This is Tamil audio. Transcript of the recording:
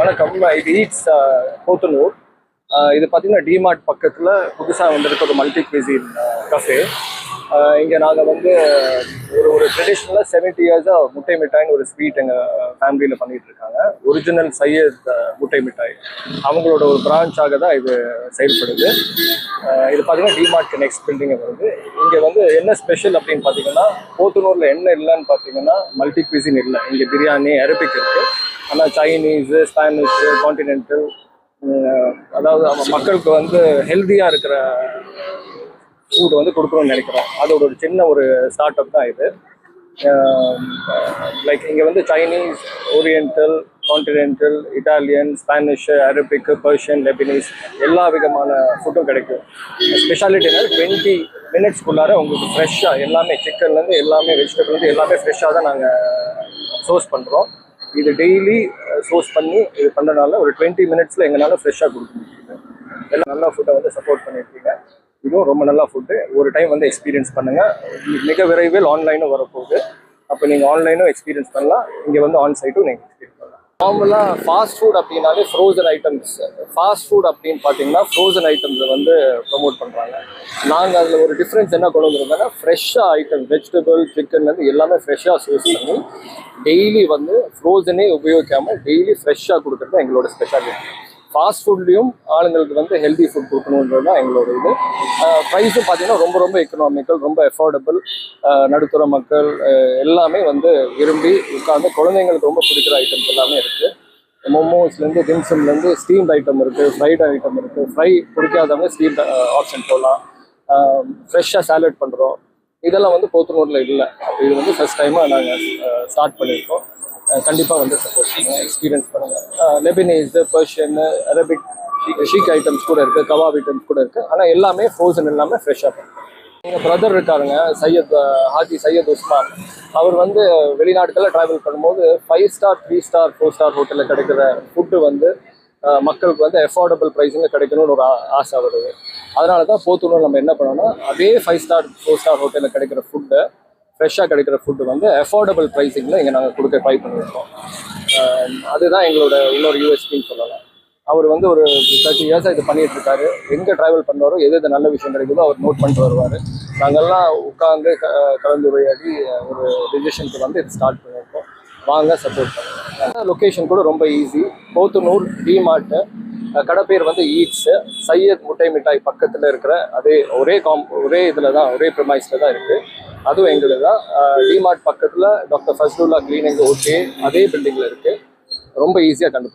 வணக்கம். Uh, இது ஈட்ஸ் போத்தனூர் இது பார்த்தீங்கன்னா டிமார்ட் பக்கத்தில் புதுசாக வந்திருக்க ஒரு மல்டி குவிசின் கஃபே இங்கே நாங்கள் வந்து ஒரு ஒரு ட்ரெடிஷ்னலாக செவன்ட்டி இயர்ஸாக முட்டை மிட்டாய்னு ஒரு ஸ்வீட் எங்கள் ஃபேமிலியில் பண்ணிட்டு இருக்காங்க. ஒரிஜினல் சையத் முட்டை மிட்டாய். அவங்களோட ஒரு பிரான்ச்சாக தான் இது செயல்படுது. இது பார்த்தீங்கன்னா டிமார்ட்க்கு நெக்ஸ்ட் பில்டிங் வருது. இங்கே வந்து என்ன ஸ்பெஷல் அப்படின்னு பார்த்தீங்கன்னா போத்தனூரில் என்ன இல்லைன்னு பார்த்தீங்கன்னா மல்டி குவிசின் இல்லை. இங்கே பிரியாணி அரபிக் இருக்குது ஆனால் சைனீஸு ஸ்பானிஷு காண்டினென்டல் அதாவது மக்களுக்கு வந்து ஹெல்த்தியாக இருக்கிற ஃபுட் வந்து கொடுக்கணும்னு நினைக்கிறோம். அதோட ஒரு சின்ன ஒரு ஸ்டார்ட் அப் தான் இது. லைக் இங்கே வந்து Chinese oriental continental Italian Spanish Arabic Persian Lebanese எல்லா விதமான ஃபுட்டும் கிடைக்கும். ஸ்பெஷாலிட்டினால் டுவெண்ட்டி மினிட்ஸ்க்குள்ளார உங்களுக்கு ஃப்ரெஷ்ஷாக எல்லாமே சிக்கன்லேருந்து எல்லாமே வெஜிடபிள்லேருந்து எல்லாமே ஃப்ரெஷ்ஷாக தான் நாங்கள் சோர்ஸ் பண்ணுறோம் இது டெய்லி சோர்ஸ் பண்ணி இது பண்ணுறதுனால ஒரு டுவெண்ட்டி மினிட்ஸில் எங்களால் ஃப்ரெஷ்ஷாக கொடுக்க முடியுது. எல்லாம் நல்லா ஃபுட்டை வந்து சப்போர்ட் பண்ணியிருக்கீங்க இதுவும் ரொம்ப நல்லா ஃபுட்டு ஒரு டைம் வந்து எக்ஸ்பீரியன்ஸ் பண்ணுங்கள் மிக விரைவில் ஆன்லைனும் வரப்போகுது. அப்போ நீங்கள் ஆன்லைனும் எக்ஸ்பீரியன்ஸ் பண்ணலாம். இங்கே வந்து ஆன் சைட்டும் நீங்கள் எக்ஸ்பீரியன்ஸ் நார்மலாக ஃபாஸ்ட் ஃபுட் அப்படின்னாலே ஃப்ரோசன் ஐட்டம்ஸ் ஃபாஸ்ட் ஃபுட் அப்படின்னு பார்த்தீங்கன்னா ஃப்ரோசன் ஐட்டம்ஸை வந்து ப்ரொமோட் பண்ணுறாங்க நாங்கள் அதில் ஒரு டிஃப்ரென்ஸ் என்ன கொண்டு வந்திருந்தோம்னா ஃப்ரெஷ்ஷாக ஐட்டம் வெஜிடபிள் சிக்கன்லேருந்து எல்லாமே ஃப்ரெஷ்ஷாக சோர்ஸ் பண்ணி டெய்லி வந்து ஃப்ரோசனே உபயோகிக்காமல் டெய்லி ஃப்ரெஷ்ஷாக கொடுக்குறது எங்களோட ஸ்பெஷாலிட்டி ஃபாஸ்ட் ஃபுட்லேயும் ஆளுங்களுக்கு வந்து ஹெல்தி ஃபுட் கொடுக்கணுன்றது தான் எங்களோட இது. ப்ரைஸும் பார்த்தீங்கன்னா ரொம்ப ரொம்ப எக்கனாமிக்கல் ரொம்ப எஃபோர்டபுள் நடுத்தர மக்கள் எல்லாமே வந்து விரும்பி உட்காந்து குழந்தைங்களுக்கு ரொம்ப பிடிக்கிற ஐட்டம்ஸ் எல்லாமே இருக்குது மோமோஸ்லேருந்து டிம்சம்லேருந்து ஸ்டீம்ட் ஐட்டம் இருக்குது ஃப்ரைட் ஐட்டம் இருக்குது ஃப்ரை பிடிக்காதவங்க ஸ்டீம் ஆப்ஷன் போகலாம் ஃப்ரெஷ்ஷாக சாலட் பண்ணுறோம் இதெல்லாம் வந்து போத்தனூரில் இல்லை. இது வந்து ஃபஸ்ட் டைமாக நாங்கள் ஸ்டார்ட் பண்ணியிருக்கோம். கண்டிப்பாக வந்து சப்போர்ட் பண்ணுங்கள் எக்ஸ்பீரியன்ஸ் பண்ணுங்கள் லெபினீஸ் பர்ஷியன் அரபிக் ஷீக் ஐட்டம்ஸ் கூட இருக்குது கபாப் ஐட்டம்ஸ் கூட இருக்குது ஆனால் எல்லாமே ஃப்ரோசன் எல்லாமே ஃப்ரெஷ்ஷாக பண்ணுறோம் எங்கள் பிரதர் இருக்காருங்க சையத் ஹாஜி சையத் உஸ்மான் அவர் வந்து வெளிநாட்டுக்கெல்லாம் ட்ராவல் பண்ணும்போது five star three star four star ஹோட்டலில் கிடைக்கிற ஃபுட்டு வந்து மக்களுக்கு வந்து அஃபோர்டபுள் ப்ரைஸில் கிடைக்கணும்னு ஒரு ஆ- ஆசை வருது அதனால தான் போத்தூரில் நம்ம என்ன பண்ணோம்னா அதே ஃபைவ் ஸ்டார் ஃபோர் ஸ்டார் ஹோட்டலில் கிடைக்கிற ஃபுட்டை ஃப்ரெஷ்ஷாக கிடைக்கிற ஃபுட்டு வந்து அஃபோர்டபுள் ப்ரைஸிங்கில் இங்கே நாங்கள் கொடுக்க ட்ரை பண்ணியிருக்கோம். அதுதான் எங்களோட இன்னொரு யூஎஸ்பின்னு சொல்லலாம். அவர் வந்து ஒரு தேர்ட்டி இயர்ஸாக இது பண்ணிட்டு இருக்காரு எங்கே ட்ராவல் பண்ணுவாரோ எது எது நல்ல விஷயம் கிடைக்குதோ அவர் நோட் பண்ணிட்டு வருவார். நாங்கள்லாம் உட்காந்து க கலந்துரையாடி ஒரு டிசிஷனுக்கு வந்து இது ஸ்டார்ட் பண்ணியிருக்கோம். வாங்க சப்போர்ட் பண்ணுவோம். லொக்கேஷன் கூட ரொம்ப ஈஸி போத்தனூர் டிமார்ட்டு கடை பேர் வந்து ஈட்ஸ் சையத் முட்டை மிட்டாய் பக்கத்தில் இருக்கிற அதே ஒரே காம் ஒரே இதில் தான் ஒரே ப்ரிமைஸில் தான் இருக்குது அதுவும் எங்களுக்கு தான். டிமார்ட் பக்கத்தில் டாக்டர் ஃபஸ்டுல்லா கிளீனிங் ஓகே அதே பில்டிங்கில் இருக்குது ரொம்ப ஈஸியாக கண்டுபிடிக்கும்